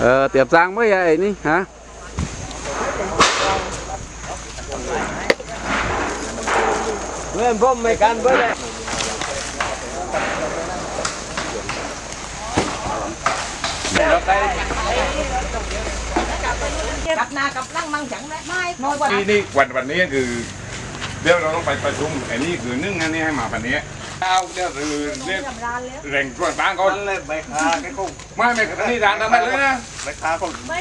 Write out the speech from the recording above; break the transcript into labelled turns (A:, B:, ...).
A: เออเตียบจางไม่ใหญ่นี่ฮะ
B: เพื่อนผมไม่กันเพื่อน
C: กับนากับร่งมังจังได้ไม่น้อยกว่
D: นี่วันวันนี้คือเดี๋ยวเราต้องไปประชุมไอ้นี่คือนึ่งอันนี้ให้มาวันนี้ เอาเดี๋ยวคือเรียก
C: ทำร้านแล้ว
D: แรงตรวจบ้างเขา
B: นั่นเลยใบคาแค่คง
D: ไม่ไม่นี่ร้านทำไมเลยนะ
B: ใบคาคง
C: ไม่